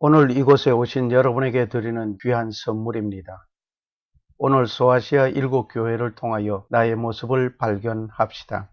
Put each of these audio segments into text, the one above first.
오늘 이곳에 오신 여러분에게 드리는 귀한 선물입니다. 오늘 소아시아 일곱 교회를 통하여 나의 모습을 발견합시다.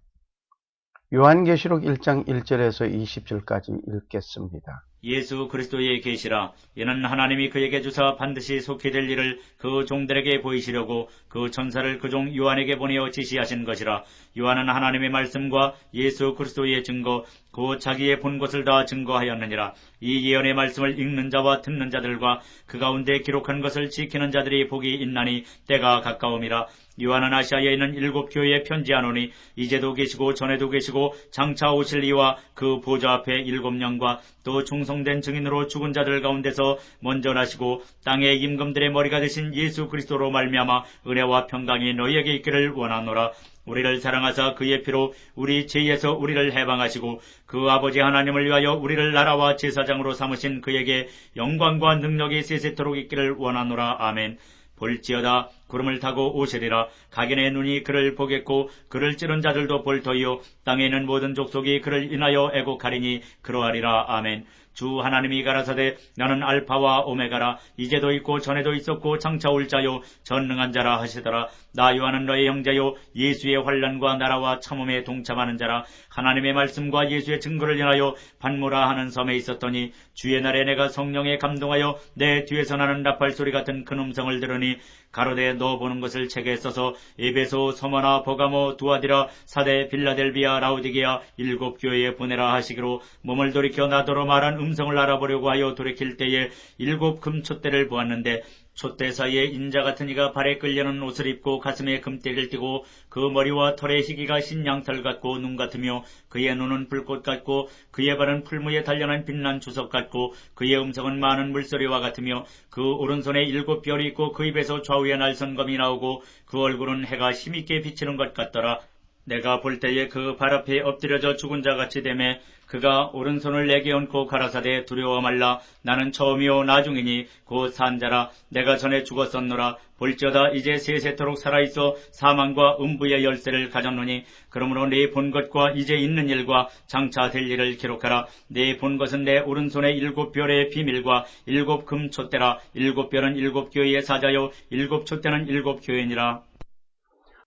요한계시록 1장 1절에서 20절까지 읽겠습니다. 예수 그리스도의 계시라 이는 하나님이 그에게 주사 반드시 속히 될 일을 그 종들에게 보이시려고 그 천사를 그 종 요한에게 보내어 지시하신 것이라 요한은 하나님의 말씀과 예수 그리스도의 증거 그 자기의 본 것을 다 증거하였느니라. 이 예언의 말씀을 읽는 자와 듣는 자들과 그 가운데 기록한 것을 지키는 자들이 복이 있나니 때가 가까움이라. 요한은 아시아에 있는 일곱 교회에 편지하노니 이제도 계시고 전에도 계시고 장차 오실 이와 그 보좌 앞에 일곱 영과 또 충성된 증인으로 죽은 자들 가운데서 먼저 나시고 땅의 임금들의 머리가 되신 예수 그리스도로 말미암아 은혜와 평강이 너희에게 있기를 원하노라 우리를 사랑하사 그의 피로 우리 죄에서 우리를 해방하시고 그 아버지 하나님을 위하여 우리를 나라와 제사장으로 삼으신 그에게 영광과 능력이 세세토록 있기를 원하노라. 아멘. 볼지어다 구름을 타고 오시리라. 각인의 눈이 그를 보겠고 그를 찌른 자들도 볼 터이요 땅에 있는 모든 족속이 그를 인하여 애곡하리니 그러하리라. 아멘. 주 하나님이 가라사대 나는 알파와 오메가라. 이제도 있고 전에도 있었고 장차 올 자요. 전능한 자라 하시더라 나 요한은 너의 형제요 예수의 환란과 나라와 참음에 동참하는 자라. 하나님의 말씀과 예수의 증거를 인하여 반모라 하는 섬에 있었더니 주의 날에 내가 성령에 감동하여 내 뒤에서 나는 나팔 소리 같은 큰 음성을 들으니 가로대 너 보는 것을 책에 써서 에베소, 서머나, 버가모, 두아디라, 사대, 빌라델비아, 라우디게아 일곱 교회에 보내라 하시기로 몸을 돌이켜 나더러 말한 음성을 알아보려고 하여 돌이킬 때에 일곱 금촛대를 보았는데 촛대 사이에 인자 같은 이가 발에 끌려는 옷을 입고 가슴에 금대기를 띠고 그 머리와 털의 희기가 신 양털 같고 눈 같으며 그의 눈은 불꽃 같고 그의 발은 풀무에 단련한 빛난 주석 같고 그의 음성은 많은 물소리와 같으며 그 오른손에 일곱 별이 있고 그 입에서 좌우에 날선검이 나오고 그 얼굴은 해가 힘있게 비치는 것 같더라. 내가 볼 때에 그 발 앞에 엎드려져 죽은 자 같이 되매 그가 오른손을 내게 얹고 가라사대 두려워 말라. 나는 처음이요 나중이니 곧 산자라. 내가 전에 죽었었노라. 볼지어다 이제 세세토록 살아있어 사망과 음부의 열쇠를 가졌노니 그러므로 네 본 것과 이제 있는 일과 장차 될 일을 기록하라. 네 본 것은 내 오른손의 일곱 별의 비밀과 일곱 금촛대라. 일곱 별은 일곱 교회의 사자요 일곱 촛대는 일곱 교회니라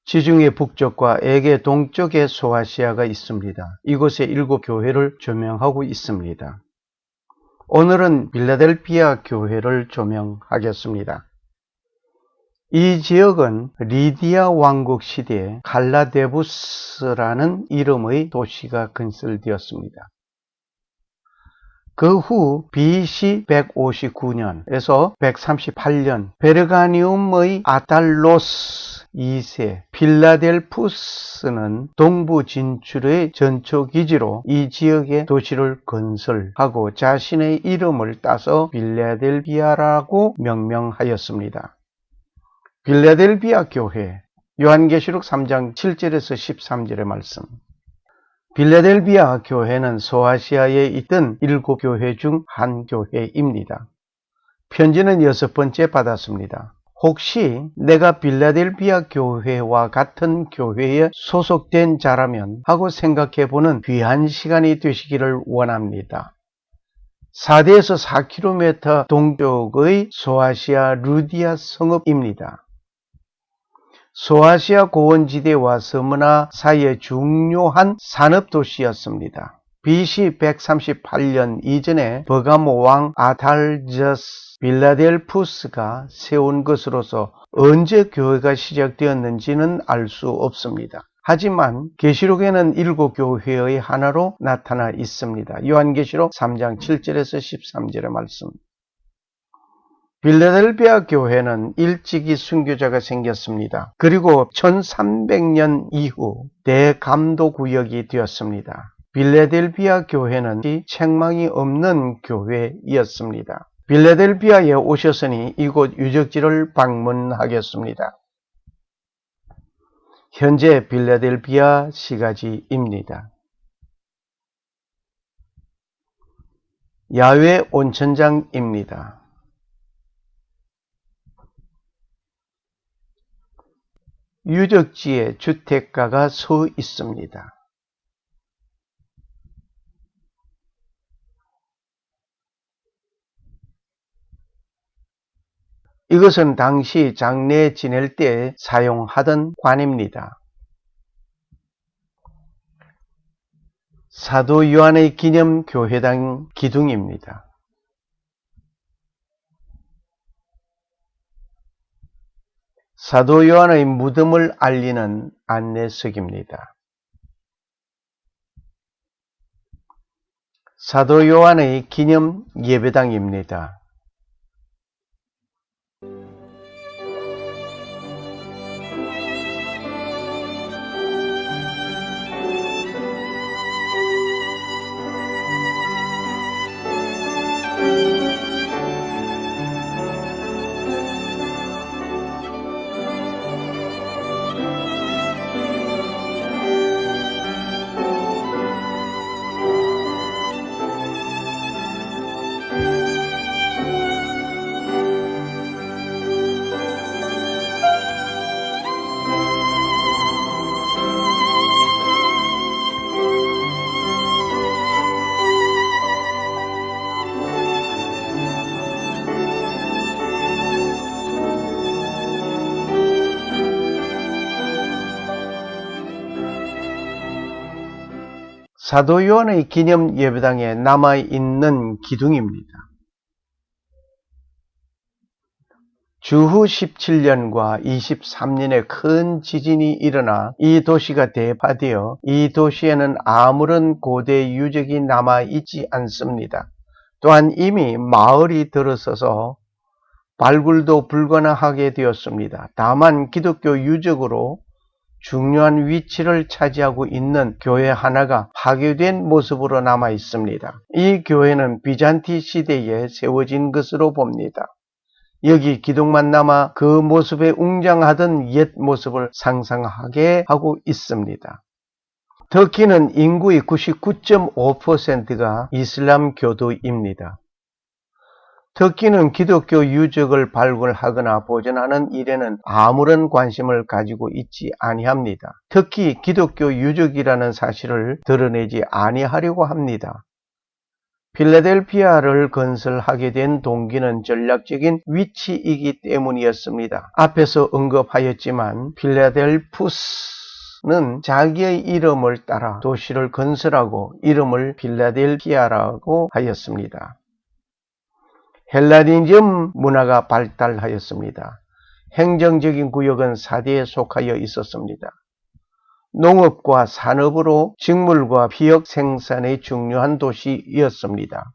지중해 북쪽과 에게 동쪽에 소아시아가 있습니다. 이곳에 일곱 교회를 조명하고 있습니다. 오늘은 빌라델피아 교회를 조명하겠습니다. 이 지역은 리디아 왕국 시대에 갈라데부스라는 이름의 도시가 건설되었습니다. 그 후 BC 159년에서 138년 베르가니움의 아달로스 2세 필라델푸스는 동부 진출의 전초기지로 이 지역의 도시를 건설하고 자신의 이름을 따서 빌라델비아라고 명명하였습니다. 빌라델비아 교회 요한계시록 3장 7절에서 13절의 말씀 빌라델비아 교회는 소아시아에 있던 일곱 교회 중 한 교회입니다. 편지는 여섯 번째 받았습니다. 혹시 내가 빌라델비아 교회와 같은 교회에 소속된 자라면 하고 생각해 보는 귀한 시간이 되시기를 원합니다. 4대에서 4km 동쪽의 소아시아 루디아 성읍입니다. 소아시아 고원지대와 서문화 사이의 중요한 산업도시였습니다. BC 138년 이전에 버가모 왕 아탈저스 빌라델푸스가 세운 것으로서 언제 교회가 시작되었는지는 알 수 없습니다. 하지만 계시록에는 일곱 교회의 하나로 나타나 있습니다. 요한계시록 3장 7절에서 13절의 말씀. 빌라델비아 교회는 일찍이 순교자가 생겼습니다. 그리고 1300년 이후 대감도 구역이 되었습니다. 빌라델비아 교회는 책망이 없는 교회였습니다. 빌라델비아에 오셨으니 이곳 유적지를 방문하겠습니다. 현재 빌라델비아 시가지입니다. 야외 온천장입니다. 유적지에 주택가가 서 있습니다. 이것은 당시 장례 지낼 때 사용하던 관입니다. 사도 요한의 기념 교회당 기둥입니다. 사도 요한의 무덤을 알리는 안내석입니다. 사도 요한의 기념 예배당입니다. 사도 요한의 기념 예배당에 남아 있는 기둥입니다. 주후 17년과 23년에 큰 지진이 일어나 이 도시가 대파되어 이 도시에는 아무런 고대 유적이 남아 있지 않습니다. 또한 이미 마을이 들어서서 발굴도 불가능하게 되었습니다. 다만 기독교 유적으로 중요한 위치를 차지하고 있는 교회 하나가 파괴된 모습으로 남아 있습니다. 이 교회는 비잔티 시대에 세워진 것으로 봅니다. 여기 기둥만 남아 그 모습에 웅장하던 옛 모습을 상상하게 하고 있습니다. 터키는 인구의 99.5%가 이슬람 교도입니다. 터키는 기독교 유적을 발굴하거나 보존하는 일에는 아무런 관심을 가지고 있지 아니합니다. 특히 기독교 유적이라는 사실을 드러내지 아니하려고 합니다. 필라델피아를 건설하게 된 동기는 전략적인 위치이기 때문이었습니다. 앞에서 언급하였지만 필라델푸스 는 자기의 이름을 따라 도시를 건설하고 이름을 필라델피아라고 하였습니다. 헬라니즘 문화가 발달하였습니다. 행정적인 구역은 사대에 속하여 있었습니다. 농업과 산업으로 직물과 피역 생산의 중요한 도시였습니다.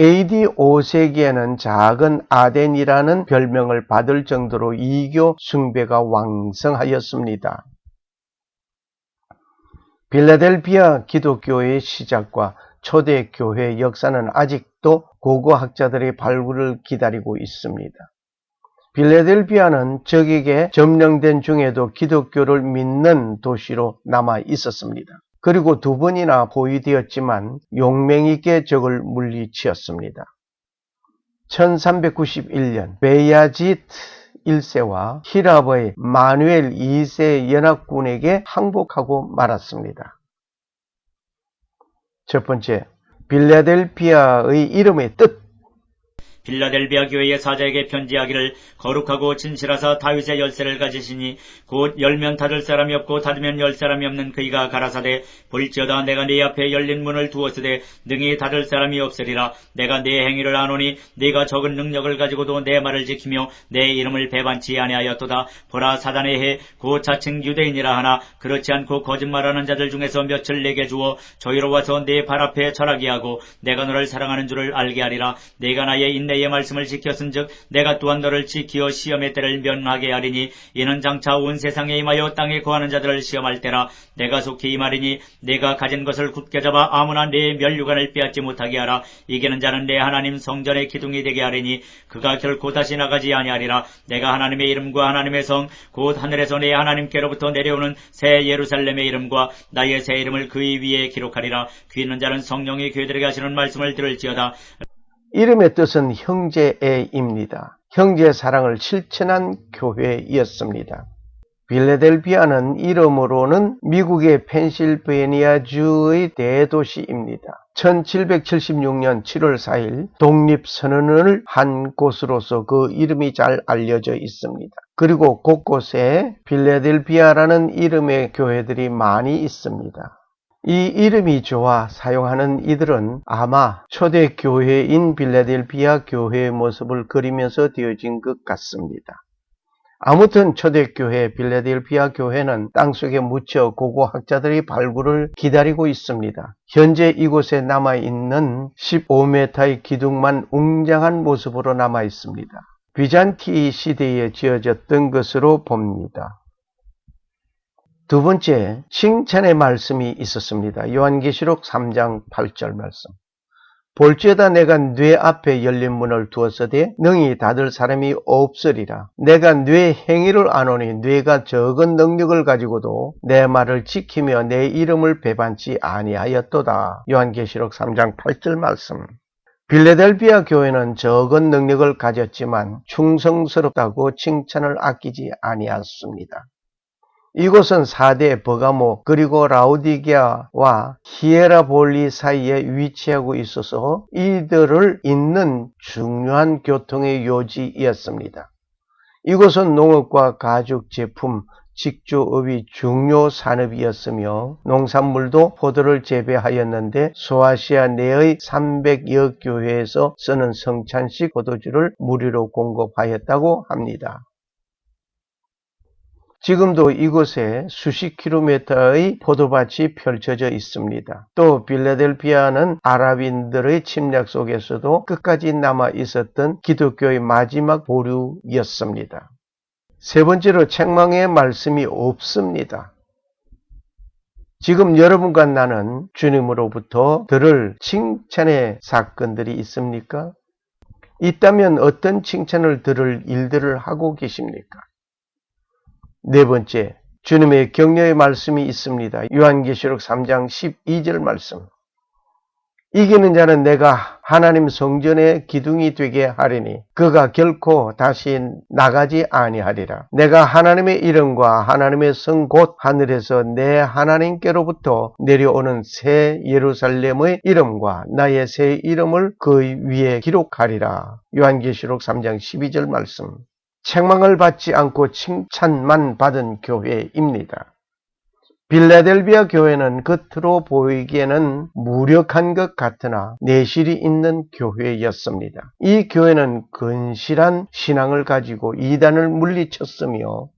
AD 5세기에는 작은 아덴이라는 별명을 받을 정도로 이교 숭배가 왕성하였습니다. 빌라델피아 기독교의 시작과 초대 교회 역사는 아직도 고고학자들의 발굴을 기다리고 있습니다. 빌레델피아는 적에게 점령된 중에도 기독교를 믿는 도시로 남아 있었습니다. 그리고 두 번이나 포위되었지만 용맹 있게 적을 물리치었습니다. 1391년 베야지트 1세와 히랍의 마누엘 2세 연합군에게 항복하고 말았습니다. 첫 번째, 빌라델피아의 이름의 뜻. 빌라델비아 교회의 사자에게 편지하기를 거룩하고 진실하사 다윗의 열쇠를 가지시니 곧 열면 닫을 사람이 없고 닫으면 열 사람이 없는 그이가 가라사대 볼지어다 내가 네 앞에 열린 문을 두었으되 능히 닫을 사람이 없으리라. 내가 네 행위를 아노니 네가 적은 능력을 가지고도 내 말을 지키며 내 이름을 배반치 아니하였도다. 보라 사단의 해 곧 자칭 유대인이라 하나 그렇지 않고 거짓말하는 자들 중에서 몇을 내게 주어 저희로 와서 네 발 앞에 절하게 하고 내가 너를 사랑하는 줄을 알게 하리라. 내가 나의 인내 내 말씀을 지켰은즉 내가 또한 너를 지키어 시험의 때를 면하게 하리니 이는 장차 온 세상에 임하여 땅에 거하는 자들을 시험할 때라 내가 속히 이 말이니 내가 가진 것을 굳게 잡아 아무나 내 면류관을 빼앗지 못하게 하라. 이기는 자는 내 하나님 성전의 기둥이 되게 하리니 그가 결코 다시 나가지 아니하리라. 내가 하나님의 이름과 하나님의 성 곧 하늘에서 내 하나님께로부터 내려오는 새 예루살렘의 이름과 나의 새 이름을 그의 위에 기록하리라. 귀 있는 자는 성령이 교회들에게 하시는 말씀을 들을지어다 이름의 뜻은 형제애입니다. 형제 사랑을 실천한 교회였습니다. 빌레델비아는 이름으로는 미국의 펜실베니아주의 대도시입니다. 1776년 7월 4일 독립선언을 한 곳으로서 그 이름이 잘 알려져 있습니다. 그리고 곳곳에 빌레델비아라는 이름의 교회들이 많이 있습니다. 이 이름이 좋아 사용하는 이들은 아마 초대 교회인 빌레델비아 교회의 모습을 그리면서 되어진 것 같습니다. 아무튼 초대교회 빌레델피아 교회는 땅속에 묻혀 고고학자들의 발굴을 기다리고 있습니다. 현재 이곳에 남아있는 15m의 기둥만 웅장한 모습으로 남아있습니다. 비잔티 시대에 지어졌던 것으로 봅니다. 두 번째, 칭찬의 말씀이 있었습니다. 요한계시록 3장 8절 말씀. 볼지어다 내가 뇌 앞에 열린 문을 두었으되 능히 닫을 사람이 없으리라. 내가 뇌 행위를 아노니 뇌가 적은 능력을 가지고도 내 말을 지키며 내 이름을 배반치 아니하였도다. 요한계시록 3장 8절 말씀. 빌레델비아 교회는 적은 능력을 가졌지만 충성스럽다고 칭찬을 아끼지 아니하였습니다. 이곳은 4대 버가모 그리고 라우디게아와 히에라볼리 사이에 위치하고 있어서 이들을 잇는 중요한 교통의 요지이었습니다. 이곳은 농업과 가죽 제품, 직조업이 중요 산업이었으며 농산물도 포도를 재배하였는데 소아시아 내의 300여 교회에서 쓰는 성찬식 포도주를 무료로 공급하였다고 합니다. 지금도 이곳에 수십 킬로미터의 포도밭이 펼쳐져 있습니다. 또 빌레델피아는 아랍인들의 침략 속에서도 끝까지 남아 있었던 기독교의 마지막 보류였습니다. 세 번째로 책망의 말씀이 없습니다. 지금 여러분과 나는 주님으로부터 들을 칭찬의 사건들이 있습니까? 있다면 어떤 칭찬을 들을 일들을 하고 계십니까? 네 번째, 주님의 격려의 말씀이 있습니다. 요한계시록 3장 12절 말씀. 이기는 자는 내가 하나님 성전의 기둥이 되게 하리니 그가 결코 다시 나가지 아니하리라. 내가 하나님의 이름과 하나님의 성 곧 하늘에서 내 하나님께로부터 내려오는 새 예루살렘의 이름과 나의 새 이름을 그 위에 기록하리라. 요한계시록 3장 12절 말씀. 책망을 받지 않고 칭찬만 받은 교회입니다. 빌라델비아 교회는 겉으로 보이기에는 무력한 것 같으나 내실이 있는 교회였습니다. 이 교회는 근실한 신앙을 가지고 이단을 물리쳤으며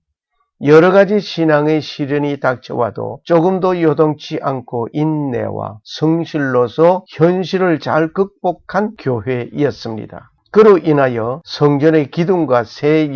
여러 가지 신앙의 시련이 닥쳐와도 조금도 요동치 않고 인내와 성실로서 현실을 잘 극복한 교회였습니다. 그로 인하여 성전의 기둥과 새